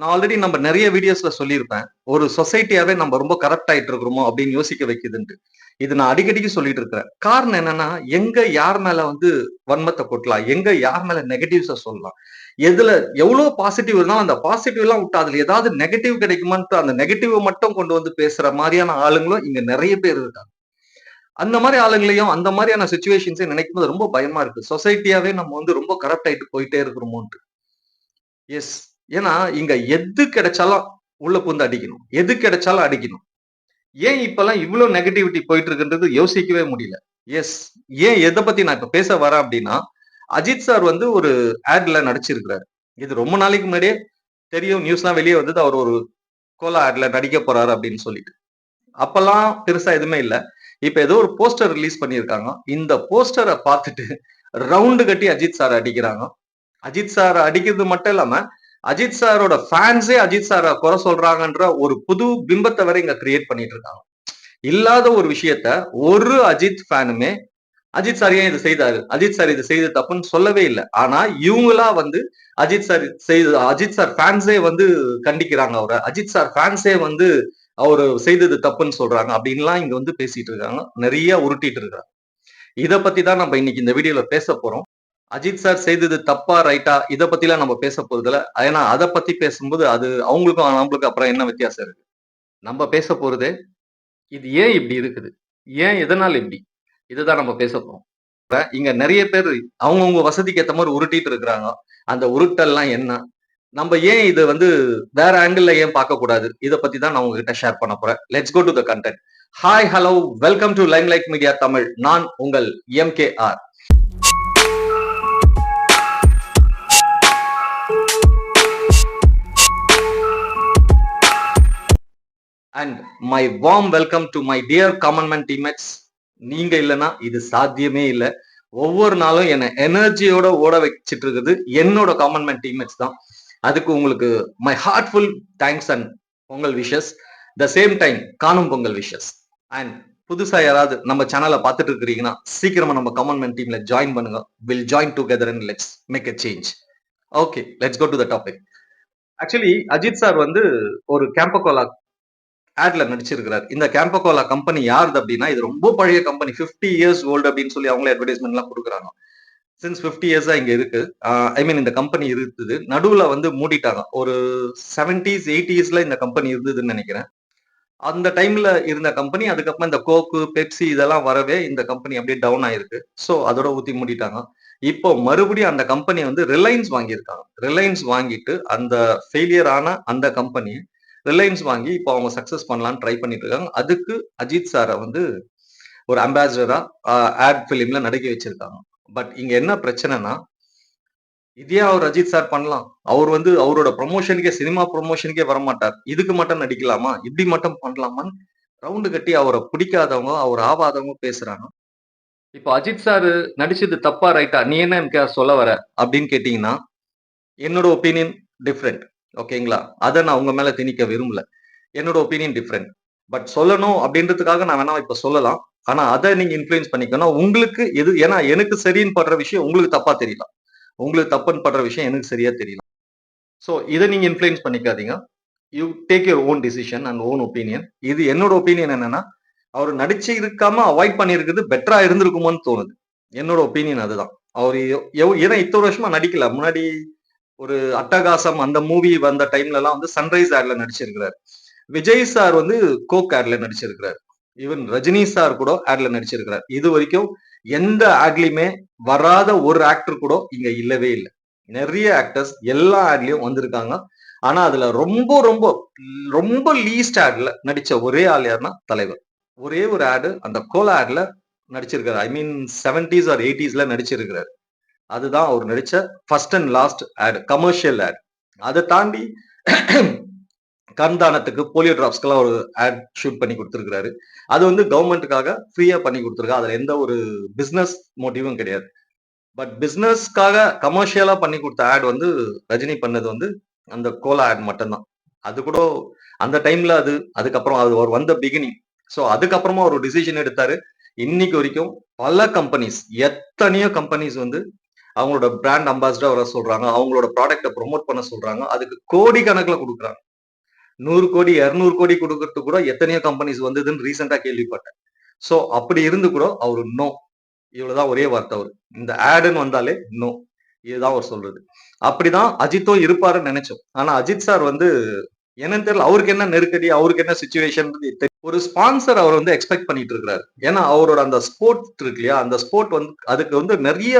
நான் ஆல்ரெடி நம்ம நிறைய வீடியோஸ்ல சொல்லியிருப்பேன். ஒரு சொசைட்டியாவே நம்ம ரொம்ப கரெக்ட் ஆயிட்டு இருக்கிறோமோ அப்படின்னு யோசிக்க வைக்குதுன்ட்டு. இது நான் அடிக்கடிக்கு சொல்லிட்டு இருக்கிறேன். காரணம் என்னன்னா எங்க யார் மேல வந்து வன்மத்தை கொட்டலாம்? எங்க யார் மேல நெகட்டிவ்ஸ சொல்லலாம்? எதுல எவ்வளவு பாசிட்டிவ் இருந்தாலும் அந்த பாசிட்டிவ் எல்லாம் விட்டு அதுல ஏதாவது நெகட்டிவ் கிடைக்குமான்ட்டு அந்த நெகட்டிவ் மட்டும் கொண்டு வந்து பேசுற மாதிரியான ஆளுங்களும் இங்க நிறைய பேர் இருக்காங்க. அந்த மாதிரி ஆளுங்களையும் அந்த மாதிரியான சுச்சுவேஷன்ஸையும் நினைக்கும் போது ரொம்ப பயமா இருக்கு. சொசைட்டியாவே நம்ம வந்து ரொம்ப கரெக்ட் ஆயிட்டு போயிட்டே இருக்கிறோமோன்ட்டு. எஸ் ஏன்னா இங்க எது கிடைச்சாலும் உள்ள பூந்து அடிக்கணும். எது கிடைச்சாலும் அடிக்கணும். ஏன் இப்பெல்லாம் இவ்வளவு நெகட்டிவிட்டி போயிட்டு இருக்குன்றது யோசிக்கவே முடியல. எஸ் ஏன் எதை பத்தி நான் இப்ப பேச வரேன் அப்படின்னா அஜித் சார் வந்து ஒரு ஆட்ல நடிச்சிருக்கிறாரு. இது ரொம்ப நாளைக்கு முன்னாடியே தெரியும். நியூஸ்லாம் வெளியே வந்தது. அவர் ஒரு கோலா ஆட்ல நடிக்க போறாரு அப்படின்னு சொல்லிட்டு. அப்பெல்லாம் பெருசா எதுவுமே இல்ல. இப்ப ஏதோ ஒரு போஸ்டர் ரிலீஸ் பண்ணியிருக்காங்க. இந்த போஸ்டரை பார்த்துட்டு ரவுண்டு கட்டி அஜித் சார் அடிக்கிறாங்க. அஜித் சார் அடிக்கிறது மட்டும் இல்லாம அஜித் சாரோட ஃபேன்ஸே அஜித் சாரை குறை சொல்றாங்கன்ற ஒரு புது பிம்பத்தை வரை இங்க கிரியேட் பண்ணிட்டு இருக்காங்க. இல்லாத ஒரு விஷயத்த ஒரு அஜித் ஃபேனுமே அஜித் சார் ஏன் இது செய்தாரு? அஜித் சார் இது செய்து தப்புன்னு சொல்லவே இல்லை. ஆனா இவங்களா வந்து அஜித் சார் செய்து அஜித் சார் ஃபேன்ஸே வந்து கண்டிக்கிறாங்க அவரை. அஜித் சார் ஃபேன்ஸே வந்து அவர் செய்தது தப்புன்னு சொல்றாங்க. அப்படின்லாம் இங்க வந்து பேசிட்டு இருக்காங்க. நிறைய உருட்டிட்டு இருக்காங்க. இதை பத்தி தான் நம்ம இன்னைக்கு இந்த வீடியோல பேச போறோம். அஜித் சார் செய்தது தப்பா ரைட்டா இதை பத்திலாம் நம்ம பேச போறதுல ஏன்னா அதை பத்தி பேசும்போது அது அவங்களுக்கும் நம்மளுக்கும் அப்புறம் என்ன வித்தியாசம் இருக்கு? நம்ம பேச போறதே இது ஏன் இப்படி இருக்குது? ஏன் எதனால் இப்படி? இதுதான் நம்ம பேச போறோம். இங்க நிறைய பேர் அவங்கவுங்க வசதிக்கு ஏற்ற மாதிரி உருட்டிட்டு இருக்கிறாங்க. அந்த உருட்டெல்லாம் என்ன? நம்ம ஏன் இது வந்து வேற ஆங்கிள் ஏன் பார்க்க கூடாது? இதை பத்தி தான் நான் உங்ககிட்ட ஷேர் பண்ண போறேன். Let's go to the content hi hello welcome to lime like media Tamil நான் உங்கள் M K R and my warm welcome to my dear காமன்மெண்ட் teammates நீங்க இல்லைன்னா இது சாத்தியமே இல்லை. ஒவ்வொரு நாளும் என்னை எனர்ஜியோட ஓட வச்சிட்டு இருக்குது. என்னோட காமன்மெண்ட் டீம்மேட்ஸ் தான். அதுக்கு உங்களுக்கு my heartful thanks and Pongal wishes the same time காணும் பொங்கல் விஷஸ் அண்ட் புதுசா யாராவது நம்ம சேனலை பார்த்துட்டு இருக்கிறீங்கன்னா சீக்கிரமா நம்ம கமன்மெண்ட் டீம்ல ஜாயின் பண்ணுங்க. Will join together and let's make a change okay let's go to the topic actually Ajith sir வந்து ஒரு கேம்பகோலா ஆட்ல நடிச்சிருக்கிறார். இந்த கேம்பகோலா கம்பெனி யாருது அப்படின்னா இது ரொம்ப பழைய கம்பெனி 50 இயர்ஸ் ஓல்டு அப்படின்னு சொல்லி அவங்களே அட்வர்டைஸ்மெண்ட் எல்லாம் கொடுக்குறாங்க. சின்ஸ் 50 இயர்ஸா இங்க இருக்கு. ஐ மீன் இந்த கம்பெனி இருந்தது. நடுவுல வந்து மூடிட்டாங்க. ஒரு செவன்டிஸ் எயிட்டிஸ்ல இந்த கம்பெனி இருந்ததுன்னு நினைக்கிறேன். அந்த டைம்ல இருந்த கம்பெனி அதுக்கப்புறம் இந்த கோக்கு பெப்சி இதெல்லாம் வரவே இந்த கம்பெனி அப்படியே டவுன் ஆயிருக்கு. ஸோ அதோட ஊத்தி மூடிட்டாங்க. இப்போ மறுபடியும் அந்த கம்பெனி வந்து ரிலையன்ஸ் வாங்கியிருக்காங்க. ரிலையன்ஸ் வாங்கிட்டு அந்த ஃபெயிலியர் ஆன அந்த கம்பெனியை ரிலையன்ஸ் வாங்கி இப்போ அவங்க சக்சஸ் பண்ணலாம்னு ட்ரை பண்ணிட்டு இருக்காங்க அதுக்கு அஜித் சாரை வந்து ஒரு அம்பாசிடரா ஆட் பிலிம்ல நடிக்க வச்சிருக்காங்க. பட் இங்க என்ன பிரச்சனைனா இதே அவர் அஜித் சார் பண்ணலாம். அவர் வந்து அவரோட ப்ரொமோஷனுக்கே சினிமா ப்ரொமோஷனுக்கே வரமாட்டார். இதுக்கு மட்டும் நடிக்கலாமா? இப்படி மட்டும் பண்ணலாமான்னு ரவுண்டு கட்டி அவரை பிடிக்காதவங்க அவர் ஆவாதவங்க பேசுறாங்க. இப்போ அஜித் சார் நடிச்சது தப்பா ரைட்டா நீ என்ன எனக்கு சொல்ல வர? அப்படின்னு கேட்டீங்கன்னா என்னோட ஒப்பீனியன் டிஃப்ரெண்ட் ஓகேங்களா? அதை நான் உங்க மேல திணிக்க விரும்பல. என்னோட ஒப்பீனியன் டிஃப்ரெண்ட் பட் சொல்லணும் அப்படின்றதுக்காக நான் வேணா இப்ப சொல்லலாம். ஆனா அதை நீங்க இன்ஃபுளுன்ஸ் பண்ணிக்கணும் உங்களுக்கு எது ஏன்னா எனக்கு சரின்னு படுற விஷயம் உங்களுக்கு தப்பா தெரியலாம். உங்களுக்கு தப்புன்னு படுற விஷயம் எனக்கு சரியா தெரியலாம் ஸோ இதை நீங்க இன்ஃபுளுன்ஸ் பண்ணிக்காதீங்க. You take your own decision and own opinion இது என்னோட ஒப்பீனியன் என்னன்னா அவர் நடிச்சு இருக்காம அவாய்ட் பண்ணியிருக்கிறது பெட்டரா இருந்திருக்குமோன்னு தோணுது. என்னோட ஒப்பீனியன் அதுதான். அவர் ஏன்னா இத்தனை வருஷமா நடிக்கல. முன்னாடி ஒரு அட்டகாசம் அந்த மூவி வந்த டைம்ல எல்லாம் வந்து சன்ரைஸ் ஆட்ல நடிச்சிருக்கிறார். விஜய் சார் வந்து கோக் ஆட்ல நடிச்சிருக்கிறார். ஈவன் ரஜினி சார் கூட ஆட்ல நடிச்சிருக்கிறார். இது வரைக்கும் எந்த ஆட்லயுமே வராத ஒரு ஆக்டர் கூட இங்க இல்லவே இல்லை. நிறைய ஆக்டர்ஸ் எல்லா ஆட்லயும் வந்திருக்காங்க. ஆனா அதுல ரொம்ப ரொம்ப ரொம்ப லீஸ்ட் ஆட்ல நடிச்ச ஒரே ஆள் யாருன்னா தலைவர். ஒரே ஒரு ஆடு அந்த கோல ஆட்ல நடிச்சிருக்காரு ஐ மீன் செவன்டிஸ் ஆர் எயிட்டிஸ்ல நடிச்சிருக்கிறாரு. அதுதான் அவர் நடிச்ச first and last ad commercial ad அதை தாண்டி கண்தானத்துக்கு போலியோ டிராப்ஸ்க்கெல்லாம் ஒரு ஆட் ஷூட் பண்ணி கொடுத்துருக்காரு அது வந்து கவர்மெண்ட்டுக்காக ஃப்ரீயா பண்ணி கொடுத்துருக்கா. அதுல எந்த ஒரு பிசினஸ் மோட்டிவும் கிடையாது. பட் பிசினஸ்க்காக கமர்ஷியலா பண்ணி கொடுத்த ஆட் வந்து ரஜினி பண்ணது வந்து அந்த கோலா ஆட் மட்டும்தான். அது கூட அந்த டைம்ல அது அதுக்கப்புறம் அது ஒரு வந்த பிகினிங் ஸோ அதுக்கப்புறமா ஒரு டிசிஷன் எடுத்தாரு. இன்னைக்கு வரைக்கும் பல கம்பெனிஸ் எத்தனையோ கம்பெனிஸ் வந்து அவங்களோட பிராண்ட் அம்பாசிடர் வர சொல்றாங்க அவங்களோட ப்ராடக்ட்டை ப்ரொமோட் பண்ண சொல்றாங்க அதுக்கு கோடி கணக்குல கொடுக்குறாங்க. நூறு கோடி இருநூறு கோடி கொடுக்கறது கூட எத்தனையோ கம்பெனிஸ் வந்ததுன்னு ரீசெண்டா கேள்விப்பட்டேன். சோ அப்படி இருந்து கூட அவரு நோ இவ்வளவுதான் ஒரே வார்த்தை அவர். இந்த ஆடுன்னு வந்தாலே நோ இதுதான் அவர் சொல்றது. அப்படிதான் அஜித்தும் இருப்பாருன்னு நினைச்சோம். ஆனா அஜித் சார் வந்து என்னன்னு தெரியல. அவருக்கு என்ன நெருக்கடி அவருக்கு என்ன சுச்சுவேஷன் ஒரு ஸ்பான்சர் அவர் வந்து எக்ஸ்பெக்ட் பண்ணிட்டு இருக்கிறாரு. ஏன்னா அவரோட அந்த ஸ்போர்ட் இருக்கு இல்லையா? அந்த ஸ்போர்ட் வந்து அதுக்கு வந்து நிறைய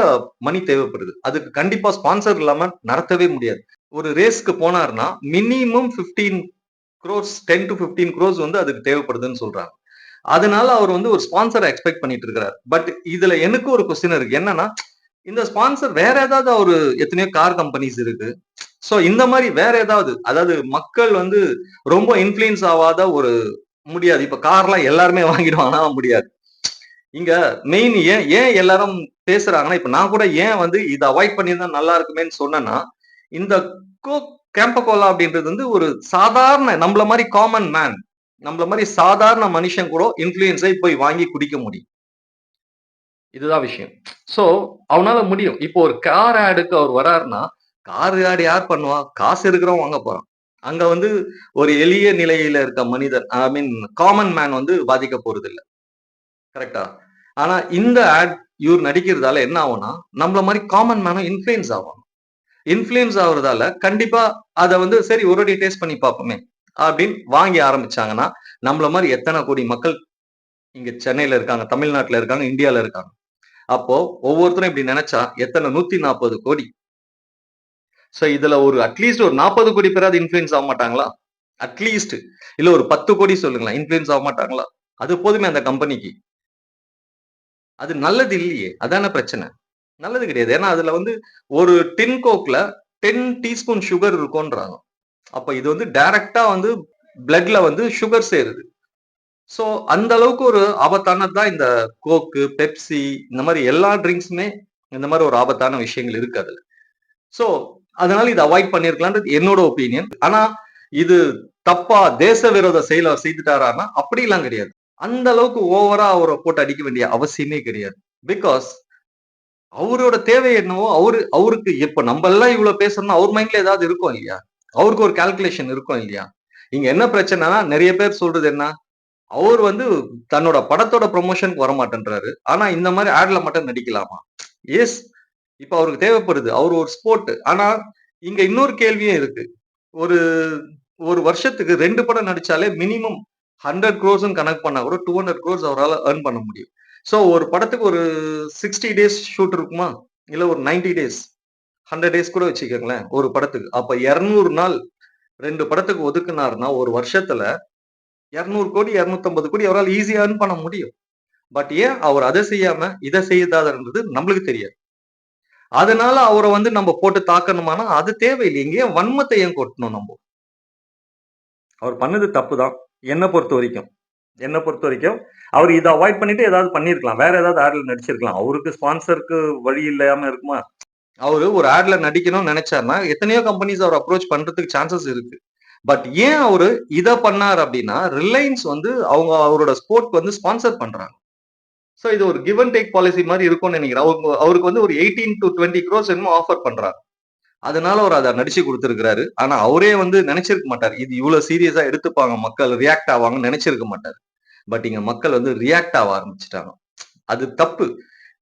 மணி தேவைப்படுது. அதுக்கு கண்டிப்பா ஸ்பான்சர் இல்லாம நடத்தவே முடியாது. ஒரு ரேஸ்க்கு போனாருன்னா minimum 15 crores ten to 15 crores வந்து அதுக்கு தேவைப்படுதுன்னு சொல்றாங்க. அதனால அவர் வந்து ஒரு ஸ்பான்சரை எக்ஸ்பெக்ட் பண்ணிட்டு இருக்கிறார். பட் இதுல எனக்கு ஒரு கொஸ்டின் இருக்கு. என்னன்னா இந்த ஸ்பான்சர் வேற ஏதாவது ஒரு எத்தனையோ கார் கம்பெனிஸ் இருக்கு. ஸோ இந்த மாதிரி வேற ஏதாவது அதாவது மக்கள் வந்து ரொம்ப இன்ஃபுளுன்ஸ் ஆகாத ஒரு முடியாது. இப்ப கார்லாம் எல்லாருமே வாங்கிடுவாங்கன்னா முடியாது. இங்க மெயின் ஏன் ஏன் எல்லாரும் பேசுறாங்கன்னா இப்ப நான் கூட ஏன் வந்து இதை அவாய்ட் பண்ணியிருந்தா நல்லா இருக்குமேன்னு சொன்னேன்னா இந்த கோ கேம்பகோலா அப்படின்றது வந்து ஒரு சாதாரண நம்மள மாதிரி காமன் மேன் நம்மள மாதிரி சாதாரண மனுஷன் கூட இன்ஃபுளுயன்ஸை போய் வாங்கி குடிக்க முடியும். இதுதான் விஷயம். சோ அவனால முடியும். இப்போ ஒரு கார் ஆடுக்கு அவர் வராருன்னா கார் ஆடு யார் பண்ணுவா? காசு இருக்கிறவன் வாங்க போறான். அங்க வந்து ஒரு எளிய நிலையில இருக்க மனிதர் ஐ மீன் காமன் மேன் வந்து பாதிக்க போறது இல்லை கரெக்டா ஆனா இந்த ஆட் இவர் நடிக்கிறதால என்ன ஆகும்னா நம்மள மாதிரி காமன் மேனும் இன்ஃபுளுன்ஸ் ஆகும். இன்ஃபுளுன்ஸ் ஆகுறதால கண்டிப்பா அதை வந்து சரி ஒரு வாட்டி டேஸ்ட் பண்ணி பார்ப்போமே அப்படின்னு வாங்கி ஆரம்பிச்சாங்கன்னா நம்மள மாதிரி எத்தனை கோடி மக்கள் இங்க சென்னையில இருக்காங்க தமிழ்நாட்டுல இருக்காங்க இந்தியால இருக்காங்க. அப்போ ஒவ்வொருத்தரும் இப்படி நினைச்சா எத்தனை? நூத்தி நாற்பது கோடி. ஸோ இதுல ஒரு அட்லீஸ்ட் ஒரு நாற்பது கோடி பேராது இன்ஃபுளுன்ஸ் ஆக மாட்டாங்களா? அட்லீஸ்ட் இல்ல ஒரு பத்து கோடி சொல்லுங்களேன் இன்ஃபுளுன்ஸ் ஆக மாட்டாங்களா? அது போதுமே அந்த கம்பெனிக்கு அது நல்லது இல்லையே அதான பிரச்சனை. நல்லது கிடையாது. ஏன்னா அதுல வந்து ஒரு டின் கோக்ல டென் டீஸ்பூன் சுகர் இருக்கும்ன்றாங்க. அப்ப இது வந்து டைரக்டா வந்து பிளட்ல வந்து சுகர் சேருது. ஸோ அந்த அளவுக்கு ஒரு ஆபத்தானது தான் இந்த கோக்கு பெப்சி இந்த மாதிரி எல்லா ட்ரிங்க்ஸுமே இந்த மாதிரி ஒரு ஆபத்தான விஷயங்கள் இருக்கு அதுல. ஸோ அதனால இதை அவாய்ட் பண்ணிருக்கலான்றது என்னோட ஒப்பீனியன் ஆனா இது தப்பா தேச விரோத செயலை செய்துட்டாரானா செய்துட்டாரான்னா அப்படிலாம் கிடையாது. அந்த அளவுக்கு ஓவரா அவரை போட்டு அடிக்க வேண்டிய அவசியமே கிடையாது. பிகாஸ் அவரோட தேவை என்னவோ அவரு அவருக்கு இப்ப நம்ம எல்லாம் இவ்வளவு பேசணும்னா அவர் மைண்ட்ல ஏதாவது இருக்கும் இல்லையா? அவருக்கு ஒரு கால்குலேஷன் இருக்கும் இல்லையா? இங்க என்ன பிரச்சனைனா நிறைய பேர் சொல்றது என்ன? அவர் வந்து தன்னோட படத்தோட ப்ரொமோஷனுக்கு வர மாட்டேன்றாரு ஆனா இந்த மாதிரி ஆட்ல மட்டும் நடிக்கலாமா? எஸ் இப்ப அவருக்கு தேவைப்படுது. அவர் ஒரு ஸ்போர்ட் ஆனா இங்க இன்னொரு கேள்வியும் இருக்கு. ஒரு ஒரு வருஷத்துக்கு ரெண்டு படம் நடிச்சாலே மினிமம் ஹண்ட்ரட் க்ரோர்ஸ் கணக்கு பண்ணா கூட டூ ஹண்ட்ரட் க்ரோர்ஸ் அவரால் ஏர்ன் பண்ண முடியும். ஸோ ஒரு படத்துக்கு ஒரு சிக்ஸ்டி டேஸ் ஷூட் இருக்குமா? இல்ல ஒரு நைன்டி டேஸ் ஹண்ட்ரட் டேஸ் கூட வச்சுக்கோங்களேன் ஒரு படத்துக்கு. அப்ப இருநூறு நாள் ரெண்டு படத்துக்கு ஒதுக்குனாருன்னா ஒரு வருஷத்துல இரநூறு கோடி இரநூத்தம்பது கோடி அவரால் ஈஸியாக ஏர்ன் பண்ண முடியும். பட் ஏன் அவர் அதை செய்யாம இதை செய்யாதன்றது நம்மளுக்கு தெரியாது. அதனால அவரை வந்து நம்ம போட்டு தாக்கணுமானா அது தேவையில்லை. எங்கேயும் வன்மத்தை ஏன் கொட்டணும் நம்ம? அவர் பண்ணது தப்பு தான். என்னை பொறுத்த வரைக்கும். என்னை பொறுத்த வரைக்கும் அவர் இதை அவாய்ட் பண்ணிட்டு ஏதாவது பண்ணியிருக்கலாம். வேற ஏதாவது ஆட்ல நடிச்சிருக்கலாம். அவருக்கு ஸ்பான்சருக்கு வழி இல்லாம இருக்குமா? அவர் ஒரு ஆட்ல நடிக்கணும்னு நினைச்சாருன்னா எத்தனையோ கம்பெனிஸ் அவர் அப்ரோச் பண்றதுக்கு சான்சஸ் இருக்கு. பட் ஏன் அவரு இதை பண்ணார் அப்படின்னா ரிலையன்ஸ் வந்து அவங்க அவரோட ஸ்போர்ட் வந்து ஸ்பான்சர் பண்றாங்க. ஸோ இது ஒரு கிவ் அண்ட் டேக் பாலிசி மாதிரி இருக்கும்னு நினைக்கிறேன். அவங்க அவருக்கு வந்து ஒரு எயிட்டீன் டு டுவெண்ட்டி க்ரோஸ் என்னமோ ஆஃபர் பண்றாரு. அதனால அவர் அதை நடிச்சு கொடுத்துருக்கிறாரு. ஆனா அவரே வந்து நினைச்சிருக்க மாட்டார். இது இவ்வளவு சீரியஸா எடுத்துப்பாங்க மக்கள் ரியாக்ட் ஆவாங்கன்னு நினைச்சிருக்க மாட்டார். பட் இங்க மக்கள் வந்து ரியாக்ட் ஆக ஆரம்பிச்சிட்டாங்க. அது தப்பு.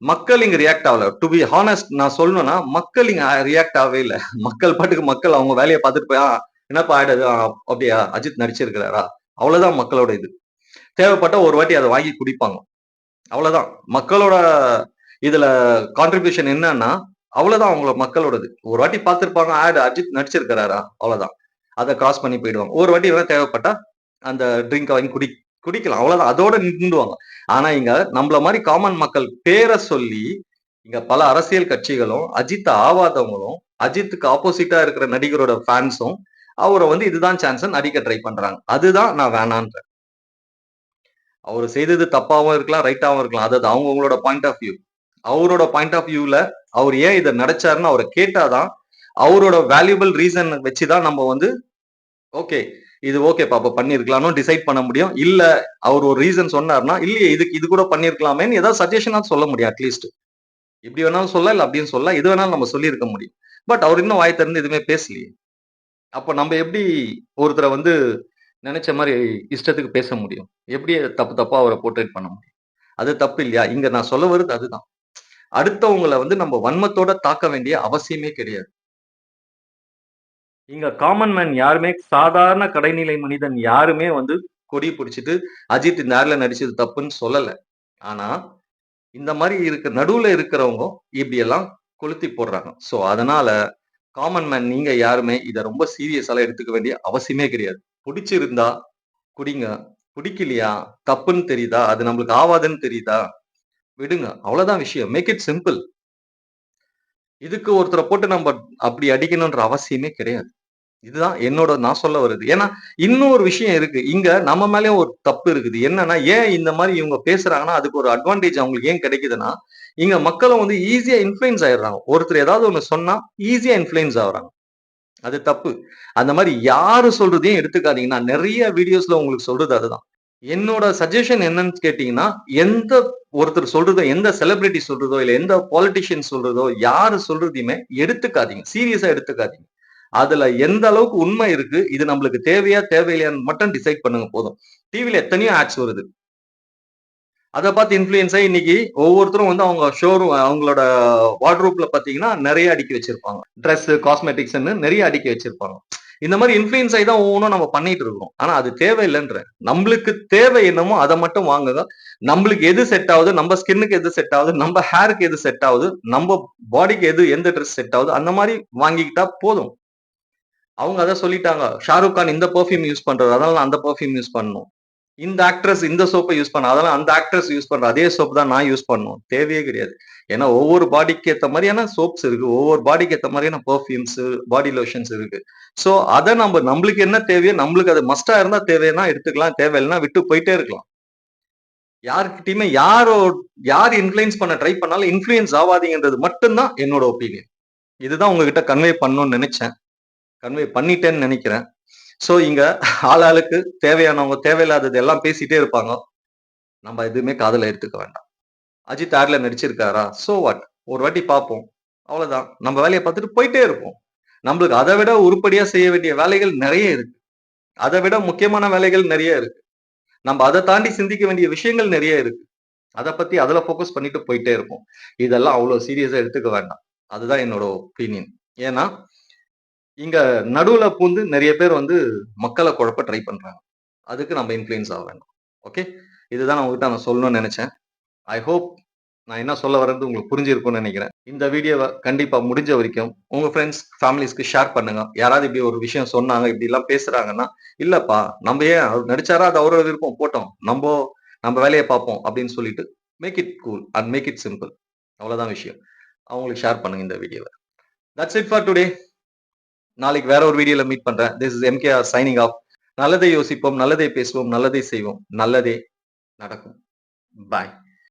மக்கள் இங்க ரியாக்ட் ஆகல. டு பி ஹானஸ்ட் நான் சொல்லணும்னா மக்கள் இங்க ரியாக்ட் ஆகவே இல்லை. மக்கள் பாட்டுக்கு மக்கள் அவங்க வேலையை பார்த்துட்டு போய் என்னப்பா ஆயிடுது? அப்படியா? அஜித் நடிச்சிருக்கிறாரா? அவ்வளவுதான் மக்களோட இது. தேவைப்பட்ட ஒரு வாட்டி அதை வாங்கி குடிப்பாங்க. அவ்வளவுதான். மக்களோட இதுல கான்ட்ரிபியூஷன் என்னன்னா அவ்வளவுதான் அவங்கள மக்களோடது. ஒரு வாட்டி பார்த்திருப்பாங்க ஆட் அஜித் நடிச்சிருக்கிறாரா? அவ்வளவுதான். அதை கிராஸ் பண்ணி போயிடுவாங்க. ஒரு வாட்டி வேணா தேவைப்பட்டா அந்த ட்ரிங்க் வாங்கி குடி குடிக்கலாம். அவ்வளவுதான். அதோட நின்றுடுவாங்க ஆனா இங்க நம்மள மாதிரி காமன் மக்கள் பேரை சொல்லி இங்க பல அரசியல் கட்சிகளும் அஜித் ஆவாதவங்களும் அஜித்துக்கு ஆப்போசிட்டா இருக்கிற நடிகரோட ஃபேன்ஸும் அவரை வந்து இதுதான் சான்ஸ் அடிக்க ட்ரை பண்றாங்க. அதுதான் நான் வேணான்றேன். அவர் செய்தது தப்பாகவும் இருக்கலாம் ரைட்டாகவும் இருக்கலாம். அதாவது அவங்கவுங்களோட பாயிண்ட் ஆஃப் வியூ அவரோட பாயிண்ட் ஆஃப் வியூல அவர் ஏன் இதை நடச்சாருன்னு அவரை கேட்டாதான் அவரோட வேல்யூபிள் ரீசன் வச்சுதான் நம்ம வந்து ஓகே இது ஓகே பாப்பா பண்ணிருக்கலாம்னு டிசைட் பண்ண முடியும். இல்ல அவர் ஒரு ரீசன் சொன்னார்னா இல்லையே இதுக்கு இது கூட பண்ணிருக்கலாமேன்னு ஏதாவது சஜஷனா சொல்ல முடியும் அட்லீஸ்ட் இப்படி வேணாலும் சொல்லலாம் இல்ல அப்படின்னு சொல்லலாம் எது வேணாலும் நம்ம சொல்லியிருக்க முடியும். பட் அவர் இன்னும் வாய் திறந்து எதுவுமே பேசலையே. அப்போ நம்ம எப்படி ஒருத்தரை வந்து நினைச்ச மாதிரி இஷ்டத்துக்கு பேச முடியும். எப்படி தப்பு தப்பா அவரை போர்ட்ரேட் பண்ண முடியும்? அது தப்பு இல்லையா? இங்க நான் சொல்ல வருது அதுதான். அடுத்தவங்களை வந்து நம்ம வன்மத்தோட தாக்க வேண்டிய அவசியமே கிடையாது. இங்க காமன் மேன் யாருமே சாதாரண கடைநிலை மனிதன் யாருமே வந்து கொடி பிடிச்சிட்டு அஜித் இந்த நேரில் நடிச்சது தப்புன்னு சொல்லல. ஆனா இந்த மாதிரி இருக்க நடுவுல இருக்கிறவங்க இப்படி எல்லாம் கொளுத்தி போடுறாங்க. சோ அதனால காமன் மேன் நீங்க யாருமே இதை ரொம்ப சீரியஸால எடுத்துக்க வேண்டிய அவசியமே கிடையாது. பிடிச்சிருந்தா குடிங்க. பிடிக்கலையா? தப்புன்னு தெரியுதா? அது நம்மளுக்கு ஆவாதுன்னு தெரியுதா? விடுங்க. அவ்வளவுதான் விஷயம். மேக் இட் சிம்பிள் இதுக்கு ஒருத்தரை போட்டு நம்ம அப்படி அடிக்கணும்ன்ற அவசியமே கிடையாது. இதுதான் என்னோட நான் சொல்ல வருது ஏன்னா இன்னொரு விஷயம் இருக்கு. இங்க நம்ம மேலேயும் ஒரு தப்பு இருக்குது. என்னன்னா ஏன் இந்த மாதிரி இவங்க பேசுறாங்கன்னா அதுக்கு ஒரு அட்வான்டேஜ் அவங்களுக்கு ஏன் கிடைக்குதுன்னா இங்க மக்களும் வந்து ஈஸியா இன்ஃபுளுன்ஸ் ஆயிடுறாங்க. ஒருத்தர் ஏதாவது ஒண்ணு சொன்னா ஈஸியா இன்ஃபுளுன்ஸ் ஆகுறாங்க. அது தப்பு. அந்த மாதிரி யாரு சொல்றதையும் எடுத்துக்காதீங்க நான் நிறைய வீடியோஸ்ல உங்களுக்கு சொல்றது அதுதான். என்னோட சஜஷன் என்னன்னு கேட்டீங்கன்னா எந்த ஒருத்தர் சொல்றதோ எந்த செலிபிரிட்டி சொல்றதோ இல்ல எந்த பாலிட்டிஷியன் சொல்றதோ யாரு சொல்றதையுமே எடுத்துக்காதீங்க. சீரியஸா எடுத்துக்காதீங்க. அதுல எந்த அளவுக்கு உண்மை இருக்கு இது நம்மளுக்கு தேவையா தேவையில்லையான்னு மட்டும் டிசைட் பண்ணுங்க போதும். டிவியில எத்தனையோ ஆட்ஸ் வருது. அதை பார்த்து இன்ஃபுளுன்ஸா இன்னைக்கு ஒவ்வொருத்தரும் வந்து அவங்க ஷோரூம் அவங்களோட வார்ட்ரூப்ல பாத்தீங்கன்னா நிறைய அடுக்கி வச்சிருப்பாங்க. ட்ரெஸ் காஸ்மெட்டிக்ஸ் நிறைய அடுக்கி வச்சிருப்பாங்க. இந்த மாதிரி இன்ஃபுளுன்ஸ் ஆகி தான் ஒவ்வொன்றும் நம்ம பண்ணிட்டு இருக்கோம். ஆனா அது தேவையில்லைன்ற. நம்மளுக்கு தேவை என்னமோ அதை மட்டும் வாங்குங்க. நம்மளுக்கு எது செட் ஆகுது நம்ம ஸ்கின்னுக்கு எது செட் ஆகுது நம்ம ஹேருக்கு எது செட் ஆகுது நம்ம பாடிக்கு எது எந்த ட்ரெஸ் செட் ஆகுது அந்த மாதிரி வாங்கிக்கிட்டா போதும். அவங்க அதை சொல்லிட்டாங்க. ஷாருக் கான் இந்த பர்ஃபியூம் யூஸ் பண்றாரு. அதனால நான் அந்த பர்ஃபியூம் யூஸ் பண்ணணும். இந்த ஆக்ட்ரஸ் இந்த சோப்பை யூஸ் பண்ண அதெல்லாம் அந்த ஆக்ட்ரஸ் யூஸ் பண்ற அதே சோப் தான் நான் யூஸ் பண்ணுவோம் தேவையே கிடையாது. ஏன்னா ஒவ்வொரு பாடிக்கு ஏற்ற மாதிரியான சோப்ஸ் இருக்கு. ஒவ்வொரு பாடிக்கு ஏற்ற மாதிரியான பெர்ஃப்யூம்ஸ் பாடி லோஷன்ஸ் இருக்கு. ஸோ அதை நம்ம நம்மளுக்கு என்ன தேவையோ நம்மளுக்கு அது மஸ்டா இருந்தா தேவைன்னா எடுத்துக்கலாம். தேவையில்லைன்னா விட்டு போயிட்டே இருக்கலாம். யாருக்கிட்டையுமே யாரோ யார் இன்ஃபுளுயன்ஸ் பண்ண ட்ரை பண்ணாலும் இன்ஃபுளுயன்ஸ் ஆகாதீங்கன்றது மட்டும்தான் என்னோட ஒப்பீனியன் இதுதான் உங்ககிட்ட கன்வே பண்ணணும்னு நினைச்சேன். கன்வே பண்ணிட்டேன்னு நினைக்கிறேன். சோ இங்க ஆளாளுக்கு தேவையானவங்க தேவையில்லாதது எல்லாம் பேசிட்டே இருப்பாங்க. நம்ம எதுவுமே காதல எடுத்துக்க வேண்டாம். அஜித் ஆர்ல நடிச்சிருக்காரா? சோ வாட் ஒரு வாட்டி பார்ப்போம். அவ்வளவுதான். நம்ம வேலையை பார்த்துட்டு போயிட்டே இருப்போம். நம்மளுக்கு அதை விட உருப்படியா செய்ய வேண்டிய வேலைகள் நிறைய இருக்கு. அதை விட முக்கியமான வேலைகள் நிறைய இருக்கு. நம்ம அதை தாண்டி சிந்திக்க வேண்டிய விஷயங்கள் நிறைய இருக்கு. அதை பத்தி அதுல ஃபோக்கஸ் பண்ணிட்டு போயிட்டே இருப்போம். இதெல்லாம் அவ்வளவு சீரியஸா எடுத்துக்க வேண்டாம். அதுதான் என்னோட ஒப்பீனியன் ஏன்னா இங்க நடுவுல பூந்து நிறைய பேர் வந்து மக்களை குழப்ப ட்ரை பண்றாங்க. அதுக்கு நம்ம இன்ஃபுளுன்ஸ் ஆக வேண்டாம். ஓகே இதுதான் நான் உங்ககிட்ட நான் சொல்லணும்னு நினைச்சேன். ஐ ஹோப் நான் என்ன சொல்ல வர்றது உங்களுக்கு புரிஞ்சிருக்கும்னு நினைக்கிறேன். இந்த வீடியோவை கண்டிப்பா முடிஞ்ச வரைக்கும் உங்க ஃப்ரெண்ட்ஸ் ஃபேமிலிஸ்க்கு ஷேர் பண்ணுங்க. யாராவது இப்படி ஒரு விஷயம் சொன்னாங்க இப்படி எல்லாம் பேசுறாங்கன்னா இல்லப்பா நம்ம ஏன் அவர் நடிச்சாரா? அது அவரோட விருப்பம். போட்டோம். நம்ம நம்ம வேலையை பார்ப்போம் அப்படின்னு சொல்லிட்டு make it cool and make it simple அவ்வளவுதான் விஷயம். அவங்களுக்கு ஷேர் பண்ணுங்க இந்த வீடியோவை தட்ஸ் இட் ஃபார் டுடே நாளைக்கு வேற ஒரு வீடியோல மீட் பண்றேன். This is MKR signing off நல்லதை யோசிப்போம் நல்லதை பேசுவோம் நல்லதை செய்வோம். நல்லதே நடக்கும். பாய்